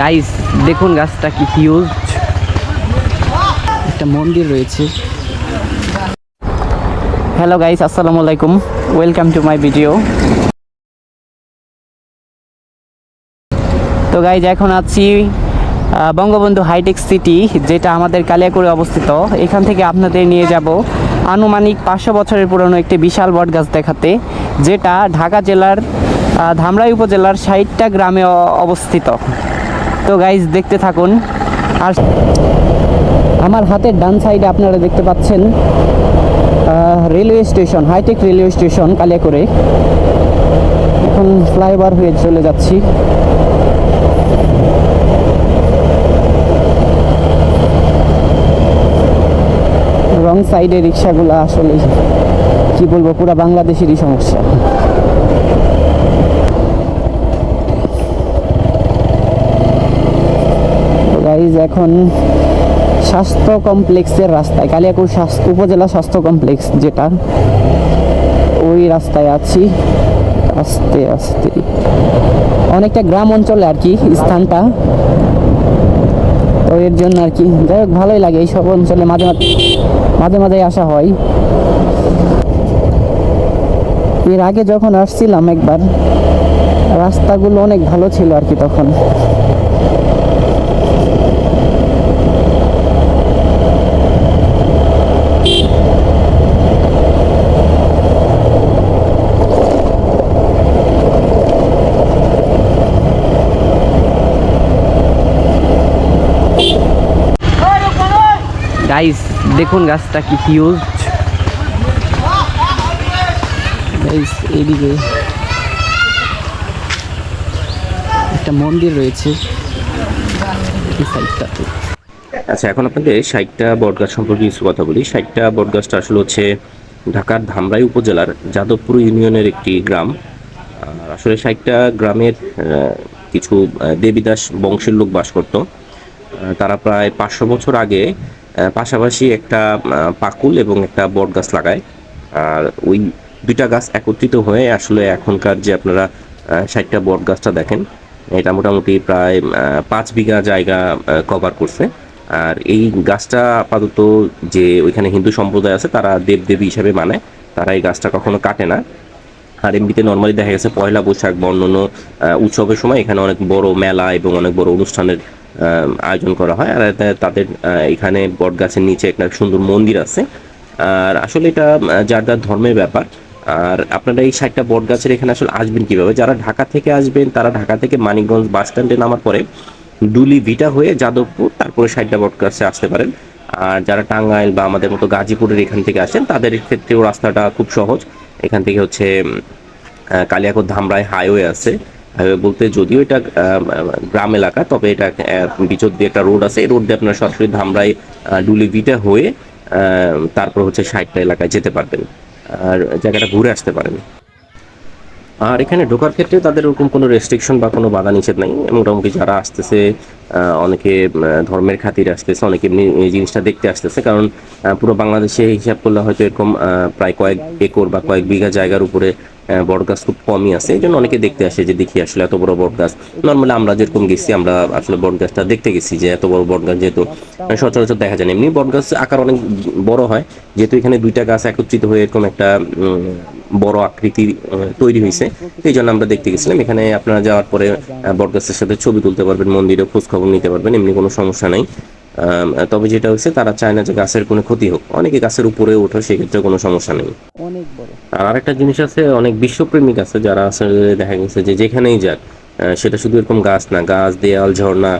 Guys দেখুন গাছটা কি হিউজ একটা মন্দির রয়েছে। হ্যালো গাইস আসসালামু আলাইকুম। ওয়েলকাম টু মাই ভিডিও তো গাইজ এখন আছি বঙ্গবন্ধু হাইটেক সিটি যেটা আমাদের কালিয়াকুড়ে অবস্থিত। এখান থেকে আপনাদের নিয়ে যাব আনুমানিক পাঁচশো বছরের পুরনো একটি বিশাল বট গাছ দেখাতে, যেটা ঢাকা জেলার ধামরাই উপজেলার ষাটটা গ্রামে অবস্থিত। তো গাইজ দেখতে থাকুন। আর আমার হাতের ডান সাইডে আপনারা দেখতে পাচ্ছেন railway station hi tech railway station কালিয়াকুড়ে। এখন ফ্লাইওভার হয়ে চলে যাচ্ছি। রং সাইডে রিক্সাগুলো আসলে কি বলব, পুরো বাংলাদেশেরই সমস্যা। গাইজ এখন স্বাস্থ্য কমপ্লেক্সের রাস্তায়, কালিয়াকুর স্বাস্থ্য, উপজেলা স্বাস্থ্য কমপ্লেক্স যেটা, ওই রাস্তায় আছি। আস্তে আস্তে। অনেকটা গ্রাম অঞ্চলে আর কি স্থানটা। তো এর জন্য আর কি, যাই হোক, ভালোই লাগে এইসব অঞ্চলে মাঝে মাঝে মাঝে মাঝে আসা হয়। এর আগে যখন আসছিলাম একবার, রাস্তাগুলো অনেক ভালো ছিল আর কি তখন। গাইস দেখুন গাছটা কি হিউজ এইদিকে একটা মন্দির রয়েছে। আচ্ছা এখন আপনাদের ষাটটা বটগাছ সম্পর্কে কিছু কথা বলি। ষাটটা বটগাছটা আসলে হচ্ছে ঢাকার ধামরাই উপজেলার যাদবপুর ইউনিয়নের একটি গ্রাম। আসলে ষাটটা গ্রামের কিছু দেবীদাস বংশের লোক বাস করত। তারা প্রায় পাঁচশো বছর আগে পাশাপাশি একটা পাকুল এবং একটা বট গাছ লাগায়। আর ওই দুইটা গাছ একত্রিত হয়ে আসলে এখনকার যে আপনারা ষাটটা বট গাছটা দেখেন, এটা মোটামুটি প্রায় পাঁচ বিঘা জায়গা কভার করছে। আর এই গাছটা আপাতত যে ওইখানে হিন্দু সম্প্রদায় আছে, তারা দেবদেবী হিসাবে মানে তারা এই গাছটা কখনো কাটে না। আর এমনিতে নর্মালি দেখা গেছে পয়লা বৈশাখ বা উৎসবের সময় এখানে অনেক বড় মেলা এবং অনেক বড় অনুষ্ঠানের আয়োজন করা হয়। আর তাদের এখানে বট গাছের নিচে একটা সুন্দর মন্দির আছে। আর আসলে এটা যার যার ধর্মের ব্যাপার। আর আপনারা এই ষাটটা বট গাছের এখানে আসলে আসবেন কীভাবে? যারা ঢাকা থেকে আসবেন, তারা ঢাকা থেকে মানিকগঞ্জ বাস স্ট্যান্ডে নামার পরে ডুলি ভিটা হয়ে যাদবপুর, তারপরে ষাটটা বট গাছে আসতে পারেন। আর যারা টাঙ্গাইল বা আমাদের মতো গাজীপুরের এখান থেকে আসেন, তাদের ক্ষেত্রেও রাস্তাটা খুব সহজ। এখান থেকে হচ্ছে কালিয়াকোট ধামরাই হাইওয়ে আছে। বলতে যদিও এটা গ্রাম এলাকা, তবে এটা বিচর দিয়ে একটা রোড আছে। এই রোড দিয়ে আপনার সরাসরি ধামরাই ডুলিভিটা হয়ে তারপর হচ্ছে সাইডটা এলাকায় যেতে পারবেন। আর জায়গাটা ঘুরে আসতে পারেন। আর এখানে ঢোকার ক্ষেত্রে তাদের ওরকম কোনো রেস্ট্রিকশন বা কোনো বাধা নিষেধ নাই। মোটামুটি যারা আসতেছে অনেকে ধর্মের খাতিরে আসতেছে, অনেকে এমনি এই জিনিসটা দেখতে আসতেছে। কারণ পুরো বাংলাদেশে হিসাব করলে হয়তো এরকম প্রায় কয়েক একর বা কয়েক বিঘা জায়গার উপরে বট গাছ খুব কমই আছে। এই জন্য অনেকে দেখতে আসে যে দেখি আসলে এত বড় বট গাছ নর্মালি আমরা যেরকম গেছি, আমরা আসলে বট গাছটা দেখতে গেছি যে এত বড় বট গাছ যেহেতু সচরাচর দেখা যায় এমনি বট গাছ আকার অনেক বড় হয়। যেহেতু এখানে দুইটা গাছ একত্রিত হয়ে এরকম একটা বড় আকৃতি তৈরি হয়েছে। এই জন্য আমরা দেখতে গেছিলাম। এখানে আপনারা যাওয়ার পরে বটগাছের সাথে ছবি তুলতে পারবেন মন্দিরে খোঁজ খবর নিতে পারবেন এমনি কোনো সমস্যা নাই। তবে যেটা হচ্ছে তারা চায় না যে গাছের কোনো ক্ষতি হোক। অনেকে গাছের উপরে ওঠে সেক্ষেত্রে কোনো সমস্যা নেই। আর আরেকটা জিনিস আছে অনেক বিশ্বপ্রেমিক আছে যারা আসলে দেখা গেছে যে যেখানেই যাক আহ, সেটা শুধু এরকম গাছ না গাছ দেয়াল ঝর্ণা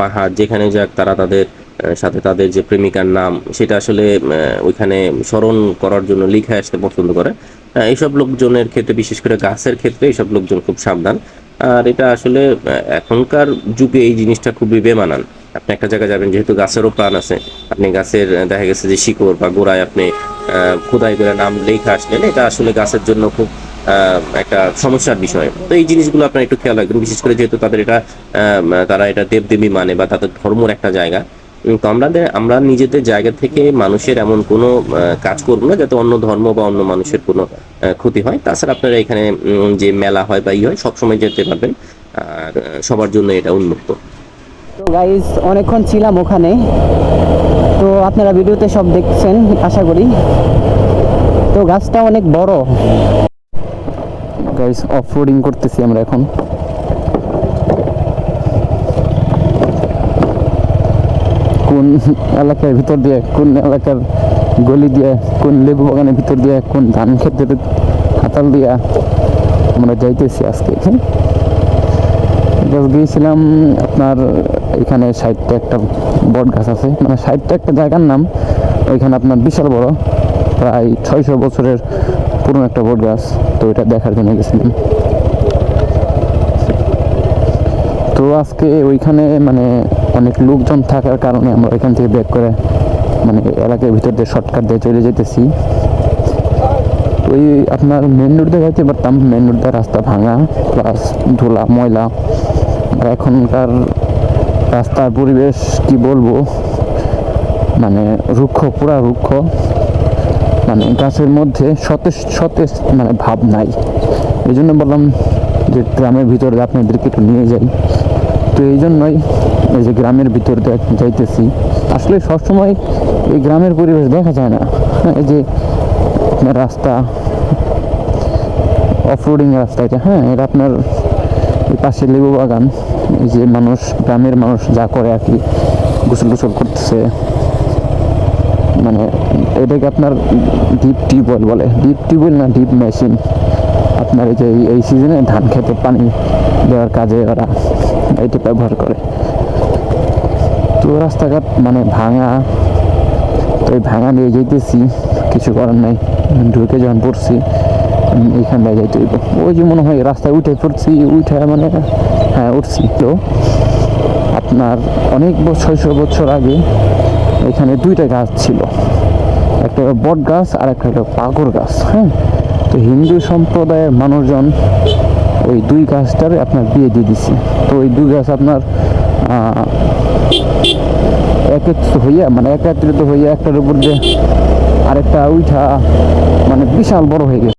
পাহাড় যেখানে যাক তারা তাদের সাথে তাদের যে প্রেমিকার নাম সেটা আসলে আহ, ওইখানে স্মরণ করার জন্য লিখে আসতে পছন্দ করে। এইসব লোকজনের ক্ষেত্রে, বিশেষ করে গাছের ক্ষেত্রে এইসব লোকজন খুব সাবধান। আর এটা আসলে এখনকার যুগে এই জিনিসটা খুবই বেমানান। আপনি একটা জায়গায় যাবেন, যেহেতু গাছেরও প্রাণ আছে, আপনি গাছের দেখা গেছে যে শিকড় বা গোড়ায় আপনি খোদাই করে নাম লেখা আসলেন, এটা আসলে গাছের জন্য খুব একটা সমস্যার বিষয়। তো এই জিনিসগুলো আপনার একটু খেয়াল রাখবেন, বিশেষ করে যেহেতু তাদের এটা তারা এটা দেবদেবী মানে বা তাদের ধর্মর একটা জায়গা। তো আমরা আমরা নিজেদের জায়গা থেকে মানুষের এমন কোনো কাজ করব না যাতে অন্য ধর্ম বা অন্য মানুষের কোনো ক্ষতি হয়। তাছাড়া আপনারা এখানে যে মেলা হয় বা ই হয় সবসময় যেতে পারবেন। আর সবার জন্য এটা উন্মুক্ত। গাইস অনেকক্ষণ ছিলাম ওখানে। তো আপনারা ভিডিওতে সব দেখছেন আশা করি। তো গাছটা অনেক বড়। গাইস অফ রোডিং করতেছি আমরা এখন। কোন এলাকার ভিতর দিয়ে, কোন এলাকার গলি দিয়ে, কোন লেবু বাগানের ভিতর দিয়ে, কোন ধান ক্ষেতের হাতাল দিয়া আমরা যাইতেছি আজকে গাছ গিয়েছিলাম, আপনার এখানে সাইডটা একটা বট গাছ আছে। মানে সাইডটা একটা জায়গার নাম, ওইখানে আপনার বিশাল বড়, প্রায় ছয়শো বছরের পুরনো একটা বট গাছ, তো এটা দেখার জন্য গেছিলাম। তো আজকে ওইখানে মানে অনেক লোকজন থাকার কারণে আমরা ওইখান থেকে ব্যাক করে মানে এলাকার ভিতর দিয়ে শর্টকাট দিয়ে চলে যেতেছি। ওই আপনার মেন রোড দিয়ে যাইতে পারতাম। মেন রোড দিয়ে রাস্তা ভাঙা প্লাস ধুলা, ময়লা। আর এখনকার রাস্তার পরিবেশ কি বলব? মানে রুক্ষ, পুরা রুক্ষ। মানে গাছের মধ্যে সতেজ সতেজ মানে ভাব নাই। এই জন্য বললাম যে গ্রামের ভিতরে আপনাদেরকে একটু নিয়ে যাই। তো এই জন্যই এই যে গ্রামের ভিতর যাইতেছি। আসলে সবসময় এই গ্রামের পরিবেশ দেখা যায় না। হ্যাঁ, এই যে রাস্তা অফরোডিং রাস্তা এটা হ্যাঁ এটা আপনার পাশে লেবু বাগান এই যে মানুষ গ্রামের মানুষ যা করে আর কি গোসল গোসল করতেছে। মানে এটাকে আপনার ডিপ টিউবওয়েল বলে। ডিপ টিউবওয়েল না ডিপ মেশিন আপনার এই যে এই সিজনে ধান খেতে পানি দেওয়ার কাজে ওরা এইটা ব্যবহার করে তো রাস্তাঘাট মানে ভাঙা, তো এই ভাঙা নিয়ে যেতেছি কিছু করার নাই, ঢুকে যখন পড়ছি এইখানটায় যাইতে হইব। ওই যে মনে হয় রাস্তায় উঠে পড়ছি, উঠে মানে হ্যাঁ উঠছি তো। আপনার অনেক বছর, ছয়শো বছর আগে এখানে দুইটা গাছ ছিল। একটা বট গাছ আর একটা হলো পাগর গাছ হ্যাঁ? তো হিন্দু সম্প্রদায়ের মানুষজন ওই দুই গাছটার আপনার বিয়ে দিয়ে দিছি। তো ওই দুই গাছ আপনার একত্রিত হইয়া মানে একত্রিত হইয়া একটার উপর দিয়ে আরেকটা উঠা মানে বিশাল বড় হয়ে গেছে।